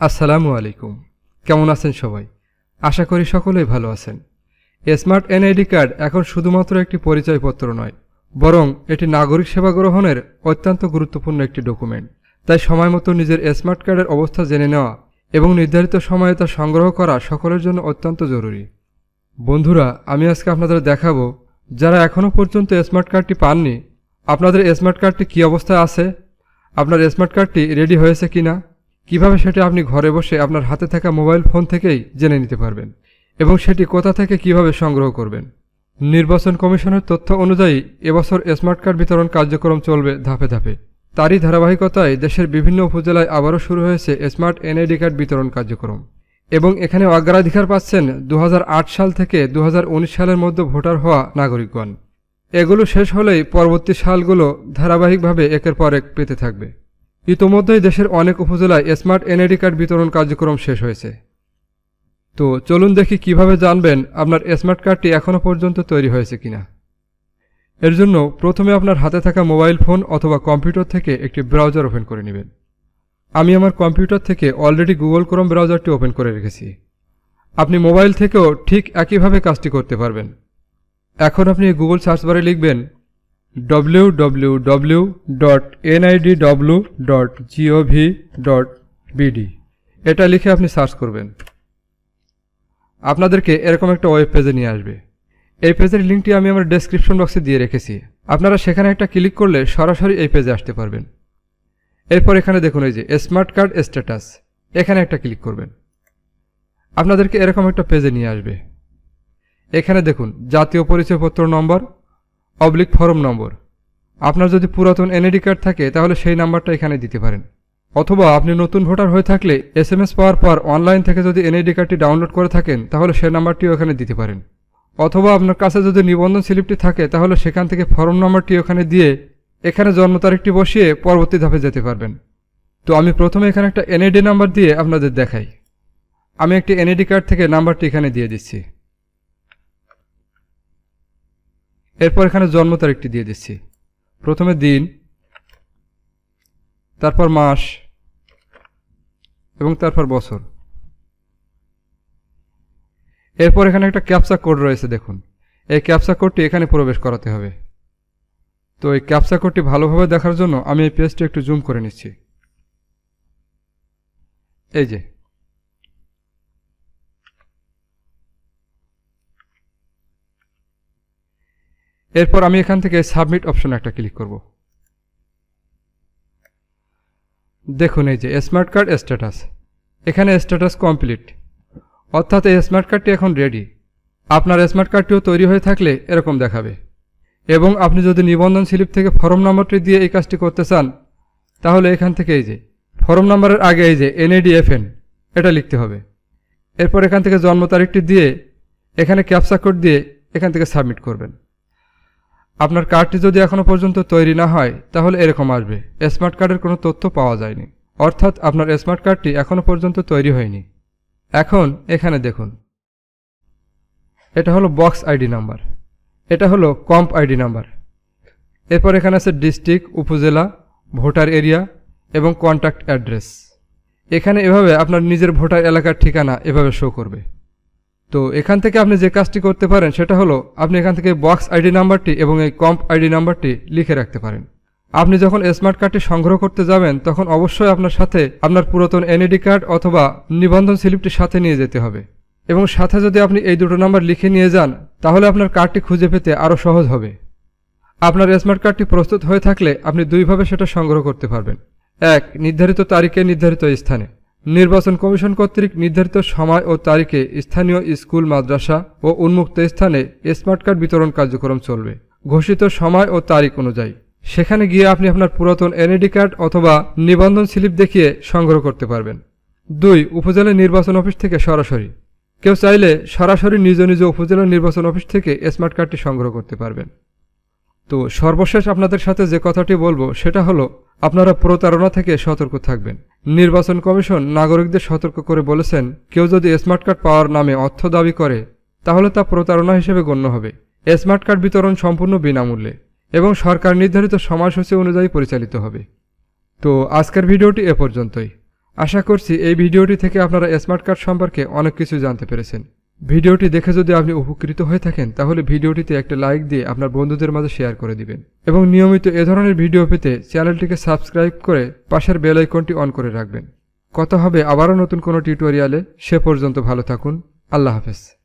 আসসালামু আলাইকুম। কেমন আছেন সবাই? আশা করি সকলেই ভালো আছেন। স্মার্ট এনআইডি কার্ড এখন শুধুমাত্র একটি পরিচয়পত্র নয়, বরং এটি নাগরিক সেবা গ্রহণের অত্যন্ত গুরুত্বপূর্ণ একটি ডকুমেন্ট। তাই সময় মতো নিজের স্মার্ট কার্ডের অবস্থা জেনে নেওয়া এবং নির্ধারিত সময়ে তা সংগ্রহ করা সকলের জন্য অত্যন্ত জরুরি। বন্ধুরা, আমি আজকে আপনাদের দেখাবো, যারা এখনও পর্যন্ত স্মার্ট কার্ডটি পাননি, আপনাদের স্মার্ট কার্ডটি কী অবস্থায় আছে? আপনার স্মার্ট কার্ডটি রেডি হয়েছে কিনা? কীভাবে সেটি আপনি ঘরে বসে আপনার হাতে থাকা মোবাইল ফোন থেকেই জেনে নিতে পারবেন? এবং সেটি কোথা থেকে কীভাবে সংগ্রহ করবেন? নির্বাচন কমিশনের তথ্য অনুযায়ী, এবছর স্মার্ট কার্ড বিতরণ কার্যক্রম চলবে ধাপে ধাপে। তারই ধারাবাহিকতায় দেশের বিভিন্ন উপজেলায় আবারও শুরু হয়েছে স্মার্ট এনআইডি কার্ড বিতরণ কার্যক্রম। এবং এখানে অগ্রাধিকার পাচ্ছেন দু হাজার আট সাল থেকে দু হাজার উনিশ সালের মধ্যে ভোটার হওয়া নাগরিকগণ। এগুলো শেষ হলেই পরবর্তী সালগুলো ধারাবাহিকভাবে একের পর এক পেতে থাকবে। ইতোমধ্যেই দেশের অনেক উপজেলায় স্মার্ট এনআইডি কার্ড বিতরণ কার্যক্রম শেষ হয়েছে। তো চলুন দেখি কীভাবে জানবেন আপনার স্মার্ট কার্ডটি এখনও পর্যন্ত তৈরি হয়েছে কিনা। এর জন্য প্রথমে আপনার হাতে থাকা মোবাইল ফোন অথবা কম্পিউটার থেকে একটি ব্রাউজার ওপেন করে নেবেন। আমি আমার কম্পিউটার থেকে অলরেডি গুগল ক্রোম ব্রাউজারটি ওপেন করে রেখেছি। আপনি মোবাইল থেকেও ঠিক একইভাবে কাজটি করতে পারবেন। এখন আপনি গুগল সার্চ বারে লিখবেন বিডি এটা লিখে আপনি সার্চ করবেন। আপনাদেরকে এরকম একটা ওয়েব পেজে নিয়ে আসবে। এই পেজের লিঙ্কটি আমি আমার ডেসক্রিপশন বক্সে দিয়ে রেখেছি। আপনারা সেখানে একটা ক্লিক করলে সরাসরি এই পেজে আসতে পারবেন। এরপর এখানে দেখুন এই যে স্মার্ট কার্ড স্ট্যাটাস এখানে একটা ক্লিক করবেন। আপনাদেরকে এরকম একটা পেজে নিয়ে আসবে। এখানে দেখুন, জাতীয় পরিচয়পত্র নম্বর অবলিক ফর্ম নম্বর। আপনার যদি পুরাতন এনআইডি কার্ড থাকে, তাহলে সেই নাম্বারটা এখানে দিতে পারেন। অথবা আপনি নতুন ভোটার হয়ে থাকলে এস এম এস পাওয়ার পর অনলাইন থেকে যদি এনআইডি কার্ডটি ডাউনলোড করে থাকেন, তাহলে সেই নাম্বারটিও এখানে দিতে পারেন। অথবা আপনার কাছে যদি নিবন্ধন স্লিপটি থাকে, তাহলে সেখান থেকে ফর্ম নাম্বারটি ওখানে দিয়ে এখানে জন্ম তারিখটি বসিয়ে পরবর্তী ধাপে যেতে পারবেন। তো আমি প্রথমে এখানে একটা এনআইডি নাম্বার দিয়ে আপনাদের দেখাই। আমি একটি এনআইডি কার্ড থেকে নাম্বারটি এখানে দিয়ে দিচ্ছি। এরপর এখানে জন্ম তারিখটি দিয়ে দিচ্ছি। প্রথমে দিন, তারপর মাস, এবং তারপর বছর। এরপর এখানে একটা ক্যাপসা কোড রয়েছে, দেখুন। এই ক্যাপসা কোডটি এখানে প্রবেশ করাতে হবে। তো এই ক্যাপসা কোডটি ভালোভাবে দেখার জন্য আমি এই পেজটি একটু জুম করে নিচ্ছি। এই যে এরপর আমি এখান থেকে সাবমিট অপশনে একটা ক্লিক করব। দেখুন এই যে, স্মার্ট কার্ড স্ট্যাটাস। এখানে স্ট্যাটাস কমপ্লিট। অর্থাৎ এই স্মার্ট কার্ডটি এখন রেডি। আপনার স্মার্ট কার্ডটিও তৈরি হয়ে থাকলে এরকম দেখাবে। এবং আপনি যদি নিবন্ধন স্লিপ থেকে ফর্ম নাম্বারটি দিয়ে এই কাজটি করতে চান, তাহলে এখান থেকে এই যে, ফর্ম নাম্বারের আগে এই যে এনএডিএফএন এটা লিখতে হবে। এরপর এখান থেকে জন্ম তারিখটি দিয়ে এখানে ক্যাপসা কোড দিয়ে এখান থেকে সাবমিট করবেন। আপনার কার্ডটি যদি এখনও পর্যন্ত তৈরি না হয়, তাহলে এরকম আসবে। স্মার্ট কার্ডের কোনো তথ্য পাওয়া যায়নি। অর্থাৎ আপনার স্মার্ট কার্ডটি এখনও পর্যন্ত তৈরি হয়নি। এখন এখানে দেখুন। এটা হলো বক্স আইডি নাম্বার। এটা হলো কম্প আইডি নাম্বার। এরপর এখানে আছে ডিস্ট্রিক্ট, উপজেলা, ভোটার এরিয়া এবং কন্ট্যাক্ট অ্যাড্রেস। এখানে এভাবে আপনার নিজের ভোটার এলাকার ঠিকানা এভাবে শো করবে। তো এখান থেকে আপনি যে কাজটি করতে পারেন, সেটা হলো আপনি এখান থেকে বক্স আইডি নাম্বারটি এবং এই কম্প আইডি নাম্বারটি লিখে রাখতে পারেন। আপনি যখন স্মার্ট কার্ডটি সংগ্রহ করতে যাবেন, তখন অবশ্যই আপনার সাথে আপনার পুরাতন এনআইডি কার্ড অথবা নিবন্ধন স্লিপটি সাথে নিয়ে যেতে হবে। এবং সাথে যদি আপনি এই দুটো নাম্বার লিখে নিয়ে যান, তাহলে আপনার কার্ডটি খুঁজে পেতে আরও সহজ হবে। আপনার স্মার্ট কার্ডটি প্রস্তুত হয়ে থাকলে আপনি দুইভাবে সেটা সংগ্রহ করতে পারবেন। এক, নির্ধারিত তারিখে নির্ধারিত স্থানে। নির্বাচন কমিশন কর্তৃক নির্ধারিত সময় ও তারিখে স্থানীয় স্কুল, মাদ্রাসা ও উন্মুক্ত স্থানে স্মার্ট কার্ড বিতরণ কার্যক্রম চলবে। ঘোষিত সময় ও তারিখ অনুযায়ী। সেখানে গিয়ে আপনি আপনার পুরাতন এনআইডি কার্ড অথবা নিবন্ধন স্লিপ দেখিয়ে সংগ্রহ করতে পারবেন। দুই, উপজেলা নির্বাচন অফিস থেকে সরাসরি। কেউ চাইলে সরাসরি নিজ নিজ উপজেলা নির্বাচন অফিস থেকে স্মার্ট কার্ডটি সংগ্রহ করতে পারবেন। তো সর্বশেষ আপনাদের সাথে যে কথাটি বলব, সেটা হলো, আপনারা প্রতারণা থেকে সতর্ক থাকবেন। নির্বাচন কমিশন নাগরিকদের সতর্ক করে বলেছেন, কেউ যদি স্মার্ট কার্ড পাওয়ার নামে অর্থ দাবি করে, তাহলে তা প্রতারণা হিসেবে গণ্য হবে। স্মার্ট কার্ড বিতরণ সম্পূর্ণ বিনামূল্যে এবং সরকার নির্ধারিত সময়সূচি অনুযায়ী পরিচালিত হবে। তো আজকের ভিডিওটি এ পর্যন্তই। আশা করছি এই ভিডিওটি থেকে আপনারা স্মার্ট কার্ড সম্পর্কে অনেক কিছু জানতে পেরেছেন। ভিডিওটি দেখে যদি আপনি উপকৃত হয়ে থাকেন, তাহলে ভিডিওটিতে একটা লাইক দিয়ে আপনার বন্ধুদের মাঝে শেয়ার করে দিবেন। এবং নিয়মিত এ ধরনের ভিডিও পেতে চ্যানেলটিকে সাবস্ক্রাইব করে পাশের বেল আইকনটি অন করে রাখবেন। কথা হবে আবারও নতুন কোনো টিউটোরিয়ালে সে পর্যন্ত ভালো থাকুন। আল্লাহ হাফেজ।